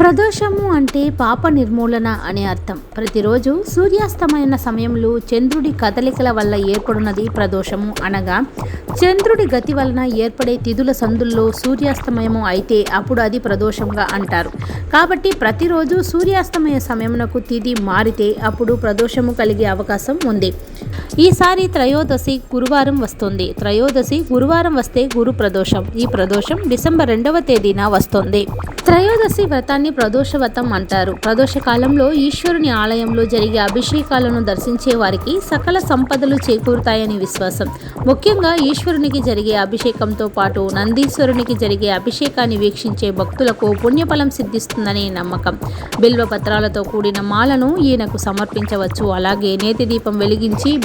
ప్రదోషము అంటే పాప నిర్మూలన అనే అర్థం. ప్రతిరోజు సూర్యాస్తమైన సమయంలో చంద్రుడి కదలికల వల్ల ఏర్పడినది ప్రదోషము అనగా చంద్రుడి గతి వలన ఏర్పడే తిథుల సందుల్లో సూర్యాస్తమయము అయితే అప్పుడు అది ప్రదోషంగా అంటారు. కాబట్టి ప్రతిరోజు సూర్యాస్తమయ సమయమునకు తిథి మారితే అప్పుడు ప్రదోషము కలిగే అవకాశం ఉంది. ఈసారి త్రయోదశి గురువారం వస్తుంది. త్రయోదశి గురువారం వస్తే గురు ప్రదోషం. ఈ ప్రదోషం డిసెంబర్ రెండవ తేదీన వస్తుంది. త్రయోదశి వ్రతాన్ని ప్రదోష ప్రదోషవతం అంటారు. ప్రదోష కాలంలో ఈశ్వరుని ఆలయంలో జరిగే అభిషేకాలను దర్శించే వారికి సకల సంపదలు చేకూరుతాయని విశ్వాసం. ముఖ్యంగా ఈశ్వరునికి జరిగే అభిషేకంతో పాటు నందీశ్వరునికి జరిగే అభిషేకాన్ని వీక్షించే భక్తులకు పుణ్యఫలం సిద్ధిస్తుందని నమ్మకం. బిల్వ పత్రాలతో కూడిన మాలను ఈయనకు సమర్పించవచ్చు. అలాగే నేతి దీపం వెలిగించి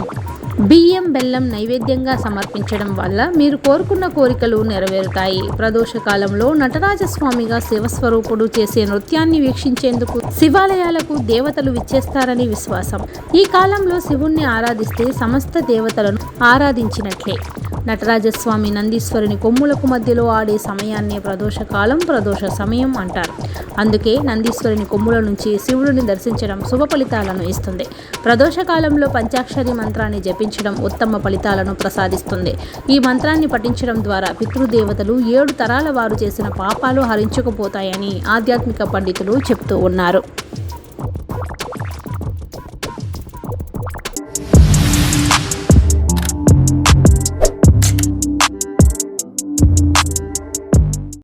బియ్యం బెల్లం నైవేద్యంగా సమర్పించడం వల్ల మీరు కోరుకున్న కోరికలు నెరవేరుతాయి. ప్రదోష కాలంలో నటరాజస్వామిగా శివస్వరూపుడు చేసే నృత్యాన్ని వీక్షించేందుకు శివాలయాలకు దేవతలు విచ్చేస్తారని విశ్వాసం. ఈ కాలంలో శివుణ్ణి ఆరాధిస్తే సమస్త దేవతలను ఆరాధించినట్లే. నటరాజస్వామి నందీశ్వరుని కొమ్ములకు మధ్యలో ఆడే సమయాన్నే ప్రదోషకాలం ప్రదోష సమయం అంటారు. అందుకే నందీశ్వరుని కొమ్ముల నుంచి శివుడిని దర్శించడం శుభ ఫలితాలను ఇస్తుంది. ప్రదోషకాలంలో పంచాక్షరి మంత్రాన్ని జపించడం ఉత్తమ ఫలితాలను ప్రసాదిస్తుంది. ఈ మంత్రాన్ని పఠించడం ద్వారా పితృదేవతలు ఏడు తరాల వారు చేసిన పాపాలు హరించుకుపోతాయని ఆధ్యాత్మిక పండితులు చెప్తూ ఉన్నారు.